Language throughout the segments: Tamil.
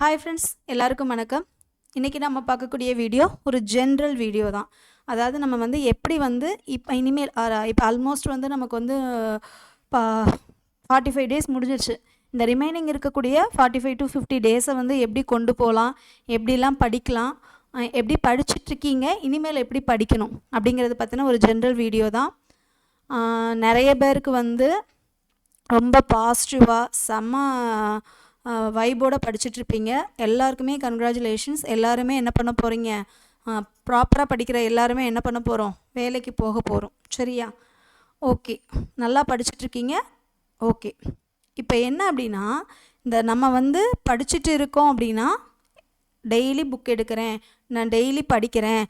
ஹாய் ஃப்ரெண்ட்ஸ் எல்லாருக்கும் வணக்கம். இன்றைக்கி நம்ம பார்க்கக்கூடிய வீடியோ ஒரு ஜென்ரல் வீடியோ தான். அதாவது நம்ம வந்து எப்படி வந்து இப்போ இனிமேல் இப்போ ஆல்மோஸ்ட் வந்து நமக்கு வந்து பா ஃபார்ட்டி ஃபைவ் டேஸ் முடிஞ்சிருச்சு. இந்த ரிமைனிங் இருக்கக்கூடிய ஃபார்ட்டி ஃபைவ் டு ஃபிஃப்டி டேஸை வந்து எப்படி கொண்டு போகலாம் எப்படிலாம் படிக்கலாம் எப்படி படிச்சுட்ருக்கீங்க இனிமேல் எப்படி படிக்கணும் அப்படிங்கிறத பற்றின ஒரு ஜென்ரல் வீடியோ தான். நிறைய பேருக்கு வந்து ரொம்ப பாசிட்டிவாக செம்ம வைபோட படிச்சிட்ருப்பீங்க எல்லாருக்குமே கங்க்ராச்சுலேஷன்ஸ் எல்லாருமே என்ன பண்ண போகிறீங்க ப்ராப்பராக படிக்கிற எல்லாருமே என்ன பண்ண போகிறோம் வேலைக்கு போக போகிறோம் சரியா? ஓகே நல்லா படிச்சுட்ருக்கீங்க ஓகே இப்போ என்ன அப்படின்னா இந்த நம்ம வந்து படிச்சுட்டு இருக்கோம் அப்படின்னா டெய்லி புக் எடுக்கிறேன். நான் டெய்லி படிக்கிறேன்.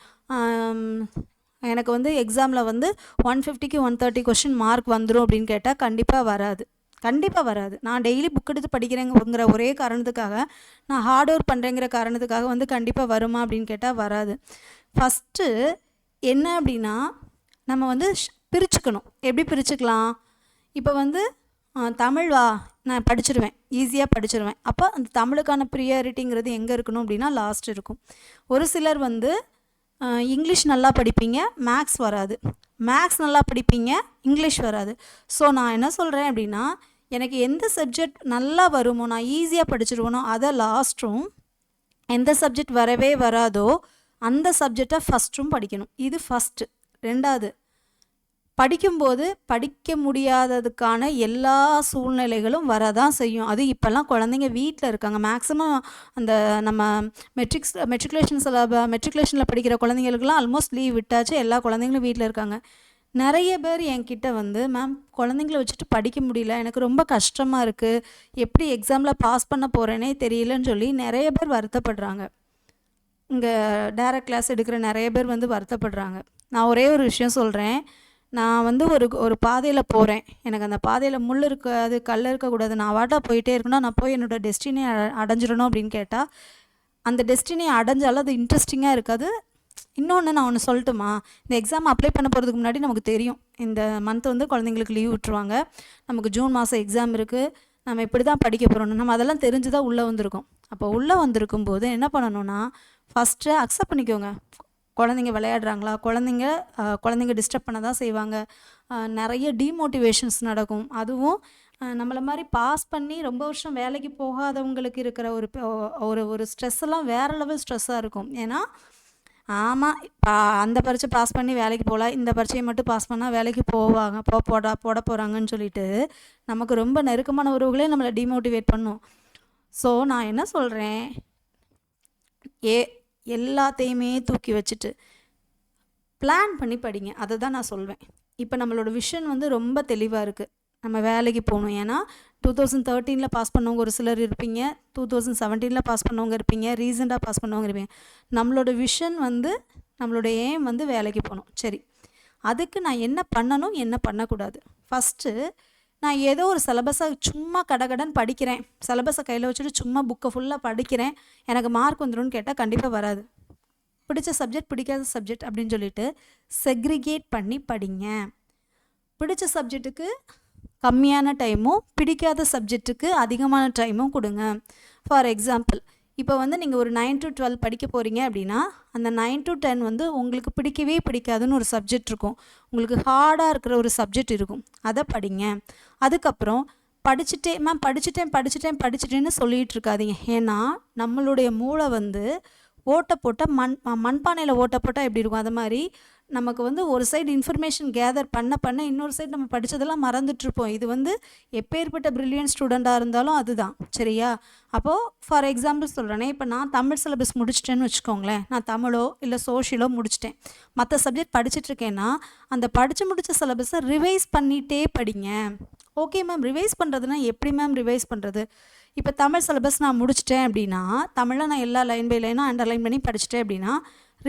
எனக்கு வந்து எக்ஸாமில் வந்து ஒன் ஃபிஃப்டிக்கு ஒன் தேர்ட்டி கொஷின் மார்க் வந்துடும் அப்படின்னு கேட்டால் கண்டிப்பாக வராது. கண்டிப்பாக வராது. நான் டெய்லி புக் எடுத்து படிக்கிறேங்கிற ஒரே காரணத்துக்காக நான் ஹார்ட் ஒர்க் பண்ணுறேங்கிற காரணத்துக்காக வந்து கண்டிப்பாக வருமா அப்படின்னு கேட்டால் வராது. ஃபஸ்ட்டு என்ன அப்படின்னா நம்ம வந்து பிரிச்சுக்கணும். எப்படி பிரிச்சுக்கலாம்? இப்போ வந்து தமிழ் வா நான் படிச்சிருவேன். ஈஸியாக படிச்சிருவேன். அப்போ அந்த தமிழுக்கான ப்ரியாரிட்டிங்கிறது எங்கே இருக்கணும் அப்படின்னா லாஸ்ட் இருக்கும். ஒரு சிலர் வந்து இங்கிலீஷ் நல்லா படிப்பீங்க மேக்ஸ் வராது. மேக்ஸ் நல்லா படிப்பீங்க இங்கிலீஷ் வராது. ஸோ நான் என்ன சொல்கிறேன் அப்படின்னா எனக்கு எந்த சப்ஜெக்ட் நல்லா வருமோ நான் ஈஸியாக படிச்சிருவேனோ அதை லாஸ்ட்டும் எந்த சப்ஜெக்ட் வரவே வராதோ அந்த சப்ஜெக்டை ஃபஸ்ட்டும் படிக்கணும். இது ஃபஸ்ட்டு ரெண்டாவது படிக்கும்போது படிக்க முடியாததுக்கான எல்லா சூழ்நிலைகளும் வரதான் செய்யும். அது இப்போல்லாம் குழந்தைங்க வீட்டில் இருக்காங்க. மேக்ஸிமம் அந்த நம்ம மெட்ரிக்ஸ் மெட்ரிகுலேஷன் சிலப மெட்ரிகுலேஷனில் படிக்கிற குழந்தைங்களுக்குலாம் ஆல்மோஸ்ட் லீவ் விட்டாச்சு. எல்லா குழந்தைங்களும் வீட்டில் இருக்காங்க. நிறைய பேர் என்கிட்ட வந்து மேம் குழந்தைங்கள வச்சுட்டு படிக்க முடியல. எனக்கு ரொம்ப கஷ்டமாக இருக்குது எப்படி எக்ஸாமில் பாஸ் பண்ண போகிறேனே தெரியலன்னு சொல்லி நிறைய பேர் வருத்தப்படுறாங்க. இங்கே டேரக்ட் கிளாஸ் எடுக்கிற நிறைய பேர் வந்து வருத்தப்படுறாங்க. நான் ஒரே ஒரு விஷயம் சொல்கிறேன் நான் வந்து ஒரு ஒரு பாதையில் போகிறேன் எனக்கு அந்த பாதையில் முள் இருக்காது கல் இருக்கக்கூடாது. நான் வாட்டா போயிட்டே இருக்கணும் நான் போய் என்னோடய டெஸ்டினியை அடைஞ்சிடணும் அப்படின்னு கேட்டால் அந்த டெஸ்டினியை அடைஞ்சாலும் அது இன்ட்ரெஸ்டிங்காக இருக்காது. இன்னொன்று நான் ஒன்று சொல்லட்டுமா? இந்த எக்ஸாம் அப்ளை பண்ண போகிறதுக்கு முன்னாடி நமக்கு தெரியும். இந்த மந்த் வந்து குழந்தைங்களுக்கு லீவ் விட்டுருவாங்க. நமக்கு ஜூன் மாதம் எக்ஸாம் இருக்குது நம்ம இப்படி தான் படிக்க போகிறோம்னு நம்ம அதெல்லாம் தெரிஞ்சு தான் உள்ளே வந்திருக்கோம். அப்போ உள்ளே வந்திருக்கும் போது என்ன பண்ணணும்னா ஃபஸ்ட்டு அக்செப்ட் பண்ணிக்கோங்க. குழந்தைங்க விளையாடுறாங்களா? குழந்தைங்க குழந்தைங்க டிஸ்டர்ப் பண்ண தான் செய்வாங்க நிறைய டீமோட்டிவேஷன்ஸ் நடக்கும். அதுவும் நம்மளை மாதிரி பாஸ் பண்ணி ரொம்ப வருஷம் வேலைக்கு போகாதவங்களுக்கு இருக்கிற ஒரு ஒரு ஒரு ஸ்ட்ரெஸ் எல்லாம் வேறு லெவல் ஸ்ட்ரெஸ்ஸாக இருக்கும். ஏன்னா ஆமாம் அந்த பரீட்சை பாஸ் பண்ணி வேலைக்கு போகல. இந்த பரீட்சையை மட்டும் பாஸ் பண்ணால் வேலைக்கு போவாங்க போ போட போட போகிறாங்கன்னு சொல்லிட்டு நமக்கு ரொம்ப நெருக்கமான உறவுகளே நம்மளை டிமோட்டிவேட் பண்ணும். ஸோ நான் என்ன சொல்கிறேன் ஏ எல்லாத்தையுமே தூக்கி வச்சுட்டு பிளான் பண்ணி படிங்க. அதை தான் நான் சொல்வேன். இப்போ நம்மளோட விஷன் வந்து ரொம்ப தெளிவாக இருக்குது நம்ம வேலைக்கு போகணும். ஏன்னா டூ தௌசண்ட் தேர்ட்டீனில் பாஸ் பண்ணவங்க ஒரு சிலர் இருப்பீங்க. டூ தௌசண்ட் செவன்டீனில் பாஸ் பண்ணவங்க இருப்பீங்க. ரீசெண்டாக பாஸ் பண்ணவங்க இருப்பீங்க. நம்மளோட விஷன் வந்து நம்மளோட ஏம் வந்து வேலைக்கு போகணும். சரி. அதுக்கு நான் என்ன பண்ணணும் என்ன பண்ணக்கூடாது? ஃபஸ்ட்டு நான் ஏதோ ஒரு சிலபஸை சும்மா கடகடன் படிக்கிறேன். சிலபஸை கையில் வச்சுட்டு சும்மா புக்கை ஃபுல்லாக படிக்கிறேன். எனக்கு மார்க் வந்துடும்னு கேட்டால் கண்டிப்பாக வராது. பிடிச்ச சப்ஜெக்ட் பிடிக்காத சப்ஜெக்ட் அப்படின்னு சொல்லிட்டு செக்ரிகேட் பண்ணி படிங்க. பிடிச்ச சப்ஜெக்ட்டுக்கு கம்மியான டைமும் பிடிக்காத சப்ஜெக்ட்டுக்கு அதிகமான டைமும் கொடுங்க. ஃபார் எக்ஸாம்பிள் இப்போ வந்து நீங்கள் ஒரு நைன் டு டுவெல் படிக்க போகிறீங்க அப்படின்னா அந்த நைன் டு டென் வந்து உங்களுக்கு பிடிக்கவே பிடிக்காதுன்னு ஒரு சப்ஜெக்ட் இருக்கும். உங்களுக்கு ஹார்டாக இருக்கிற ஒரு சப்ஜெக்ட் இருக்கும். அதை படிங்க. அதுக்கப்புறம் படிச்சுட்டே மேம் படிச்சுட்டேன் படிச்சுட்டேன் படிச்சுட்டேன்னு சொல்லிகிட்டு இருக்காதிங்க. ஏன்னா நம்மளுடைய மூளை வந்து ஓட்டை போட்டால் மண் மண்பானையில் ஓட்டை போட்டால் எப்படி இருக்கும்? அது மாதிரி நமக்கு வந்து ஒரு சைடு இன்ஃபர்மேஷன் கேதர் பண்ண பண்ண இன்னொரு சைடு நம்ம படித்ததெல்லாம் மறந்துட்டுருப்போம். இது வந்து எப்பேற்பட்ட பிரில்லியன்ட் ஸ்டூடெண்ட்டாக இருந்தாலும் அதுதான். சரியா? அப்போது ஃபார் எக்ஸாம்பிள் சொல்கிறேனே இப்போ நான் தமிழ் சிலபஸ் முடிச்சிட்டேன்னு வச்சுக்கோங்களேன். நான் தமிழோ இல்லை சோஷியலோ முடிச்சிட்டேன். மற்ற சப்ஜெக்ட் படிச்சுட்ருக்கேன்னா அந்த படித்து முடித்த சிலபஸை ரிவைஸ் பண்ணிகிட்டே படிங்க. ஓகே மேம் ரிவைஸ் பண்ணுறதுனா எப்படி மேம் ரிவைஸ் பண்ணுறது இப்போ தமிழ் சிலபஸ் நான் முடிச்சிட்டேன் அப்படின்னா தமிழில் நான் எல்லா லைன் பை லைனும் அண்டர்லைன் பண்ணி படிச்சிட்டேன் அப்படின்னா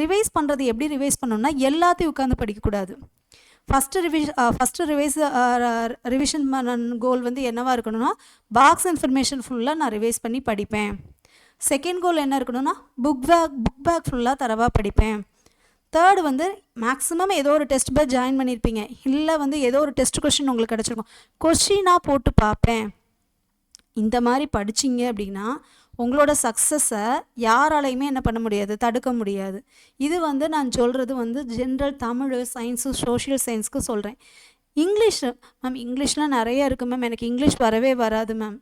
ரிவைஸ் பண்ணுறது எப்படி ரிவைஸ் பண்ணணும்னா எல்லாத்தையும் உட்காந்து படிக்கக்கூடாது. First revise first revise revision goal வந்து என்னவாக இருக்கணும்னா பாக்ஸ் இன்ஃபர்மேஷன் ஃபுல்லாக நான் ரிவைஸ் பண்ணி படிப்பேன். செகண்ட் கோல் என்ன இருக்கணும்னா புக் பேக் புக் பேக் ஃபுல்லாக தரவாக படிப்பேன். தேர்டு வந்து மேக்ஸிமம் ஏதோ ஒரு டெஸ்ட் பேர் ஜாயின் பண்ணியிருப்பீங்க இல்லை வந்து ஏதோ ஒரு டெஸ்ட் கொஷின் உங்களுக்கு கிடச்சிருக்கும். கொஷினாக போட்டு பார்ப்பேன். இந்த மாதிரி படிச்சீங்க அப்படின்னா உங்களோட சக்ஸஸை யாராலையுமே என்ன பண்ண முடியாது தடுக்க முடியாது. இது வந்து நான் சொல்கிறது வந்து ஜென்ரல் தமிழ் சயின்ஸு சோஷியல் சயின்ஸ்க்கு சொல்கிறேன் இங்கிலீஷ் மேம் இங்கிலீஷ்லாம் நிறைய இருக்குது மேம் எனக்கு இங்கிலீஷ் வரவே வராது மேம்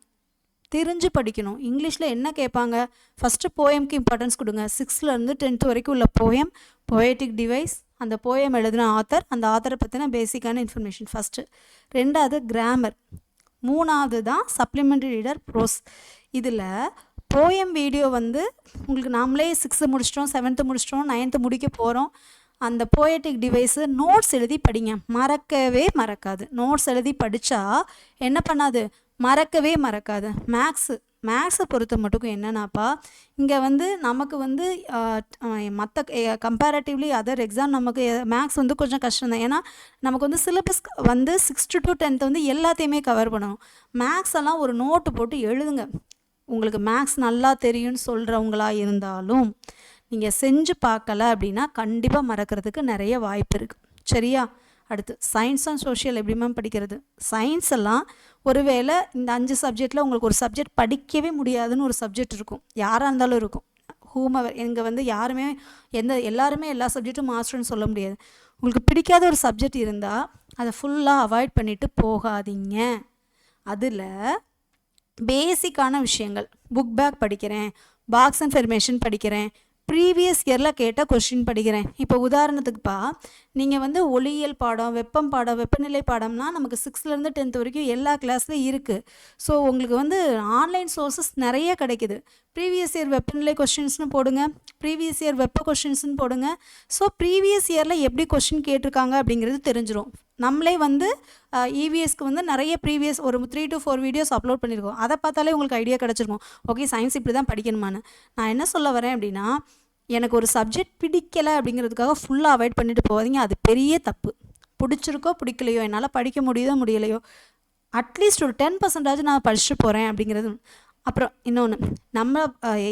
தெரிஞ்சு படிக்கணும். இங்கிலீஷில் என்ன கேட்பாங்க? ஃபஸ்ட்டு போயம்க்கு இம்பார்ட்டன்ஸ் கொடுங்க. சிக்ஸ்த்லேருந்து டென்த்து வரைக்கும் உள்ள போயம் போயட்டிக் டிவைஸ் அந்த போயம் எழுதின ஆத்தர் அந்த ஆத்தரை பற்றின பேசிக்கான இன்ஃபர்மேஷன் ஃபஸ்ட்டு ரெண்டாவது கிராமர் மூணாவது தான் சப்ளிமெண்ட்ரி ரீடர் ப்ரோஸ் இதில் போயம் வீடியோ வந்து உங்களுக்கு நாமளே சிக்ஸ்த்து முடிச்சிட்டோம் செவன்த்து முடிச்சிட்டோம் நைன்த்து முடிக்க போகிறோம் அந்த போயட்டிக் டிவைஸு நோட்ஸ் எழுதி படிங்க. மறக்கவே மறக்காது. நோட்ஸ் எழுதி படித்தா என்ன பண்ணாது? மறக்கவே மறக்காது. மேக்ஸு மேக்ஸை பொறுத்த மட்டுக்கும் என்னென்னாப்பா இங்கே வந்து நமக்கு வந்து மற்ற கம்பேரட்டிவ்லி அதர் எக்ஸாம் நமக்கு மேக்ஸ் வந்து கொஞ்சம் கஷ்டம் தான் ஏன்னா நமக்கு வந்து சிலபஸ் வந்து சிக்ஸ்த்து டு டென்த் வந்து எல்லாத்தையுமே கவர் பண்ணணும் மேக்ஸ் எல்லாம் ஒரு நோட்டு போட்டு எழுதுங்க. உங்களுக்கு மேக்ஸ் நல்லா தெரியும்னு சொல்கிறவங்களா இருந்தாலும் நீங்கள் செஞ்சு பார்க்கல அப்படின்னா கண்டிப்பாக மறக்கிறதுக்கு நிறைய வாய்ப்பு இருக்குது சரியா? அடுத்து சயின்ஸ் அண்ட் சோஷியல் எப்படி மேம் படிக்கிறது? சயின்ஸ் எல்லாம் ஒருவேளை இந்த அஞ்சு சப்ஜெக்டில் உங்களுக்கு ஒரு சப்ஜெக்ட் படிக்கவே முடியாதுன்னு ஒரு சப்ஜெக்ட் இருக்கும். யாராக இருந்தாலும் இருக்கும். ஹூமவர் இங்கே வந்து யாருமே எந்த எல்லாருமே எல்லா சப்ஜெக்ட்டும் மாஸ்டர்னு சொல்ல முடியாது. உங்களுக்கு பிடிக்காத ஒரு சப்ஜெக்ட் இருந்தால் அதை ஃபுல்லாக அவாய்ட் பண்ணிவிட்டு போகாதீங்க. அதில் பேசிக்கான விஷயங்கள். புக் பேக் படிக்கிறேன் பாக்ஸ் இன்ஃபர்மேஷன் படிக்கிறேன் ப்ரீவியஸ் இயரில் கேட்ட கொஷின் படிக்கிறேன். இப்போ உதாரணத்துக்குப்பா நீங்கள் வந்து ஒளியியல் பாடம் வெப்பம் பாடம் வெப்பநிலை பாடம்னா நமக்கு சிக்ஸ்த்லேருந்து டென்த் வரைக்கும் எல்லா கிளாஸ்லையும் இருக்குது ஸோ உங்களுக்கு வந்து ஆன்லைன் சோர்சஸ் நிறைய கிடைக்குது. ப்ரீவியஸ் இயர் வெப்பநிலை கொஷின்ஸ்னு போடுங்க. ப்ரீவியஸ் இயர் வெப்ப கொஷின்ஸ்னு போடுங்க. ஸோ ப்ரீவியஸ் இயரில் எப்படி கொஷின் கேட்டிருக்காங்க அப்படிங்கிறது தெரிஞ்சிடும் நம்மளே வந்து இவிஎஸ்க்கு வந்து நிறைய ப்ரீவியஸ் ஒரு three to four videos upload பண்ணியிருக்கோம் அதை பார்த்தாலே உங்களுக்கு ஐடியா கிடச்சிருக்கும். ஓகே சயின்ஸ் இப்படி தான் படிக்கணுமான்னு. நான் என்ன சொல்ல வரேன் அப்படின்னா எனக்கு ஒரு சப்ஜெக்ட் பிடிக்கலை அப்படிங்கிறதுக்காக ஃபுல்லாக அவாய்ட் பண்ணிட்டு போகாதீங்க. அது பெரிய தப்பு. பிடிச்சிருக்கோ பிடிக்கலையோ என்னால் படிக்க முடியுதோ முடியலையோ அட்லீஸ்ட் ஒரு டென் பர்சன்டாச்சும் நான் படிச்சுட்டு போகிறேன் அப்படிங்கிறது. அப்புறம் இன்னொன்று நம்ம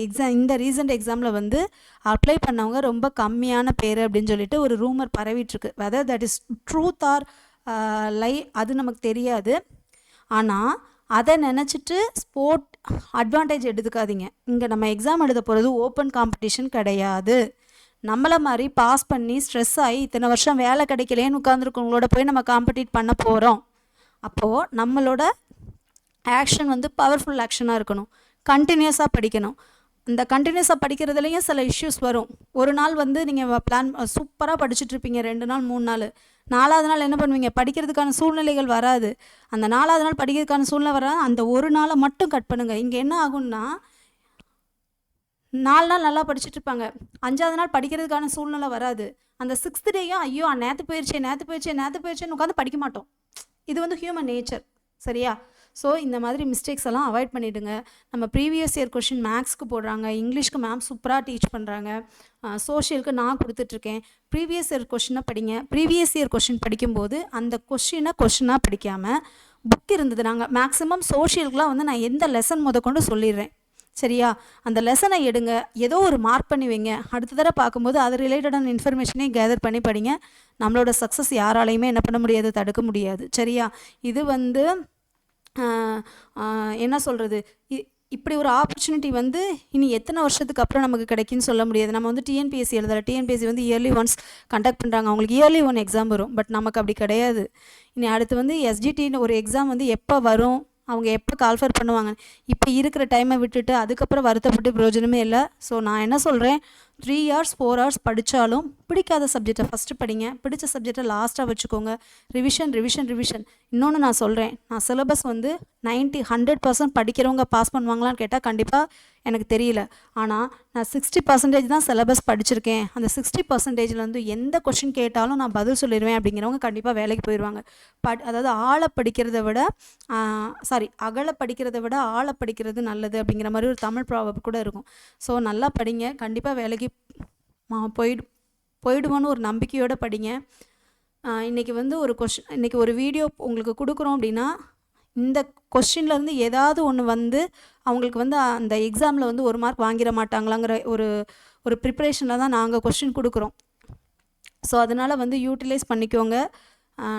எக்ஸாம் இந்த ரீசெண்ட் எக்ஸாமில் வந்து அப்ளை பண்ணவங்க ரொம்ப கம்மியான பேர் அப்படின்னு சொல்லிட்டு ஒரு rumour பரவிட்டுருக்கு. Whether that is truth or lie அது நமக்கு தெரியாது. ஆனால் அதை நினச்சிட்டு ஸ்போர்ட் அட்வான்டேஜ் எடுத்துக்காதீங்க. இங்கே நம்ம எக்ஸாம் எழுத போகிறது ஓப்பன் காம்படிஷன் கிடையாது. நம்மளை மாதிரி பாஸ் பண்ணி ஸ்ட்ரெஸ் ஆகி இத்தனை வருஷம் வேலை கிடைக்கலேன்னு உட்காந்துருக்கவங்களோட போய் நம்ம காம்படிட் பண்ண போகிறோம் அப்போது நம்மளோட ஆக்ஷன் வந்து பவர்ஃபுல் ஆக்ஷனாக இருக்கணும். கண்டினியூஸாக படிக்கணும். இந்த கண்டினியூஸாக படிக்கிறதுலேயும் சில இஷ்யூஸ் வரும். ஒரு நாள் வந்து நீங்கள் பிளான் சூப்பராக படிச்சுட்ருப்பீங்க ரெண்டு நாள் மூணு நாள். நாலாவது நாள் என்ன பண்ணுவீங்க? படிக்கிறதுக்கான சூழ்நிலைகள் வராது. அந்த நாலாவது நாள் படிக்கிறதுக்கான சூழ்நிலை வராது. அந்த ஒரு நாளை மட்டும் கட் பண்ணுங்கள் இங்கே என்ன ஆகும்னா நாலு நாள் நல்லா படிச்சுட்டு இருப்பாங்க. அஞ்சாவது நாள் படிக்கிறதுக்கான சூழ்நிலை வராது. அந்த சிக்ஸ்த் டேயும் ஐயோ நேற்று போயிடுச்சே நேற்று போயிடுச்சே நேற்று போயிடுச்சேன்னு உட்காந்து படிக்க மாட்டோம். இது வந்து ஹியூமன் நேச்சர் சரியா? ஸோ இந்த மாதிரி மிஸ்டேக்ஸ் எல்லாம் அவாய்ட் பண்ணிவிடுங்க நம்ம ப்ரீவியஸ் இயர் கொஷின் மேக்ஸ்க்கு போடுறாங்க இங்கிலீஷ்க்கு மேம் சூப்பராக டீச் பண்ணுறாங்க சோஷியலுக்கு நான் கொடுத்துட்ருக்கேன். ப்ரீவியஸ் இயர் கொஷினை படிங்க. ப்ரீவியஸ் இயர் கொஷின் படிக்கும்போது அந்த கொஷினை கொஷினாக படிக்காமல் புக் இருந்தது. நாங்கள் மேக்ஸிமம் சோஷியலுக்குலாம் வந்து நான் எந்த லெசன் முத கொண்டு சொல்லிடுறேன். சரியா? அந்த லெசனை எடுங்க. ஏதோ ஒரு மார்க் பண்ணி வைங்க. அடுத்த தடவை பார்க்கும்போது அது ரிலேட்டடான இன்ஃபர்மேஷனே கேதர் பண்ணி படிங்க. நம்மளோட சக்ஸஸ் யாராலையுமே என்ன பண்ண முடியாது தடுக்க முடியாது. சரியா? இது வந்து என்ன சொல்கிறது இப்படி ஒரு ஆப்பர்ச்சுனிட்டி வந்து இனி எத்தனை வருஷத்துக்கு அப்புறம் நமக்கு கிடைக்குன்னு சொல்ல முடியாது. நம்ம வந்து டிஎன்பிஎஸ்சி எழுதலை. டிஎன்பிஎஸ்சி வந்து இயர்லி ஒன்ஸ் கண்டக்ட் பண்ணுறாங்க அவங்களுக்கு இயர்லி ஒன் எக்ஸாம் வரும். பட் நமக்கு அப்படி கிடையாது. இனி அடுத்து வந்து எஸ்ஜிடின்னு ஒரு எக்ஸாம் வந்து எப்போ வரும்? அவங்க எப்போ கால்ஃபர் பண்ணுவாங்க? இப்போ இருக்கிற டைமை விட்டுட்டு அதுக்கப்புறம் வருத்தப்பட்டு பிரயோஜனமே இல்லை. ஸோ நான் என்ன சொல்கிறேன் த்ரீ ஹவர்ஸ் ஃபோர் ஹவர்ஸ் படித்தாலும் பிடிக்காத சப்ஜெக்டை ஃபஸ்ட்டு படிங்க. பிடிச்ச சப்ஜெக்டை லாஸ்ட்டாக வச்சுக்கோங்க. ரிவிஷன் ரிவிஷன் ரிவிஷன் இன்னொன்று நான் சொல்கிறேன் நான் சிலபஸ் வந்து நைன்ட்டி ஹண்ட்ரட் பர்சன்ட் படிக்கிறவங்க பாஸ் பண்ணுவாங்களான்னு கேட்டால் கண்டிப்பாக எனக்கு தெரியல. ஆனால் நான் சிக்ஸ்டி பர்சன்டேஜ் தான் சிலபஸ் படிச்சிருக்கேன். அந்த சிக்ஸ்டி பர்சன்டேஜ்லேருந்து எந்த கொஷின் கேட்டாலும் நான் பதில் சொல்லிடுவேன் அப்படிங்கிறவங்க கண்டிப்பாக வேலைக்கு போயிடுவாங்க பட் அதாவது ஆழ படிக்கிறத விட சாரி அகலை படிக்கிறத விட ஆழ படிக்கிறது நல்லது அப்படிங்கிற மாதிரி ஒரு தமிழ் ப்ராபப் கூட இருக்கும். ஸோ நல்லா படிங்க. கண்டிப்பாக வேலைக்கு போயிடு போயிடுவோன்னு ஒரு நம்பிக்கையோடு படிங்க. இன்றைக்கி வந்து ஒரு கொஷின் இன்றைக்கி ஒரு வீடியோ உங்களுக்கு கொடுக்குறோம் அப்படின்னா இந்த கொஷின்லேருந்து ஏதாவது ஒன்று வந்து அவங்களுக்கு வந்து அந்த எக்ஸாமில் வந்து ஒரு மார்க் வாங்கிட மாட்டாங்களாங்கிற ஒரு ஒரு ப்ரிப்ரேஷனில் தான் நாங்கள் கொஷின் கொடுக்குறோம். ஸோ அதனால் வந்து யூட்டிலைஸ் பண்ணிக்கோங்க.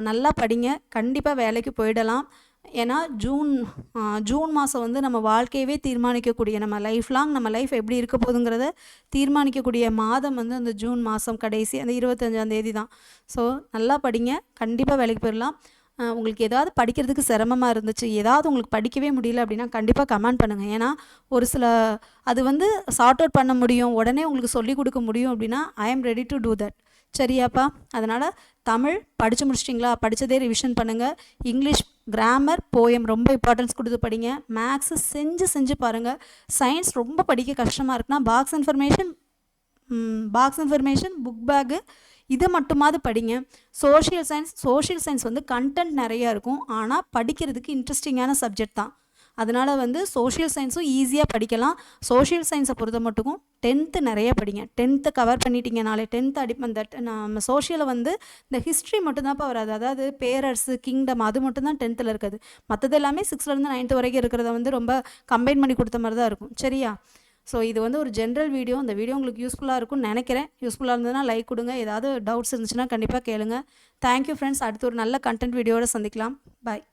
நல்லா படிங்க. கண்டிப்பாக வேலைக்கு போயிடலாம். ஏன்னா ஜூன் ஜூன் மாதம் வந்து நம்ம வாழ்க்கையவே தீர்மானிக்கக்கூடிய நம்ம லைஃப் லாங் நம்ம லைஃப் எப்படி இருக்க போகுதுங்கிறத தீர்மானிக்கக்கூடிய மாதம் வந்து அந்த ஜூன் மாதம் கடைசி அந்த இருபத்தஞ்சாம் தேதி தான். ஸோ நல்லா படிங்க. கண்டிப்பாக வேலைக்கு போயிடலாம் உங்களுக்கு ஏதாவது படிக்கிறதுக்கு சிரமமாக இருந்துச்சு ஏதாவது உங்களுக்கு படிக்கவே முடியல அப்படின்னா கண்டிப்பாக கமெண்ட் பண்ணுங்கள் ஏன்னா ஒரு சில அது வந்து சார்ட் அவுட் பண்ண முடியும் உடனே உங்களுக்கு சொல்லிக் கொடுக்க முடியும் அப்படின்னா I am ready to do that சரியாப்பா. அதனால் தமிழ் படித்து முடிச்சிட்டிங்களா? படித்ததே ரிவிஷன் பண்ணுங்கள் இங்கிலீஷ் கிராமர் போயம் ரொம்ப இம்பார்ட்டன்ஸ் கொடுத்து படிங்க. மேக்ஸு செஞ்சு செஞ்சு பாருங்கள் சயின்ஸ் ரொம்ப படிக்க கஷ்டமாக இருக்குன்னா box information box information book back இதை மட்டுமாவது படிங்க. சோஷியல் சயின்ஸ் சோஷியல் சயின்ஸ் வந்து கண்டென்ட் நிறையா இருக்கும். ஆனால் படிக்கிறதுக்கு இன்ட்ரெஸ்டிங்கான சப்ஜெக்ட் தான். அதனால் வந்து சோஷியல் சயின்ஸும் ஈஸியாக படிக்கலாம். சோஷியல் சயின்ஸை பொறுத்த மட்டுக்கும் டென்த்து நிறைய படிங்க. டென்த்து கவர் பண்ணிட்டீங்கனாலே டென்த்து அடி அந்த நம்ம சோஷியலை வந்து இந்த ஹிஸ்ட்ரி மட்டும்தான்ப்பா வராது. அதாவது பேரர்ஸு கிங்டம் அது மட்டும்தான் டென்த்தில் இருக்குது. மற்றது எல்லாமே சிக்ஸ்த்லேருந்து நைன்த்து வரைக்கும் இருக்கிறத வந்து ரொம்ப கம்பைன் பண்ணி கொடுத்த மாதிரி தான் இருக்கும். சரியா? ஸோ இது வந்து ஒரு ஜென்ரல் வீடியோ அந்த வீடியோ உங்களுக்கு யூஸ்ஃபுல்லாக இருக்கும்னு நினைக்கிறேன். யூஸ்ஃபுல்லாக இருந்ததுன்னா லைக் கொடுங்க. ஏதாவது டவுட்ஸ் இருந்துச்சுன்னா கண்டிப்பாக கேளுங்க. தேங்க்யூ ஃப்ரெண்ட்ஸ் அடுத்து ஒரு நல்ல கண்டென்ட் வீடியோட சந்திக்கலாம். பாய்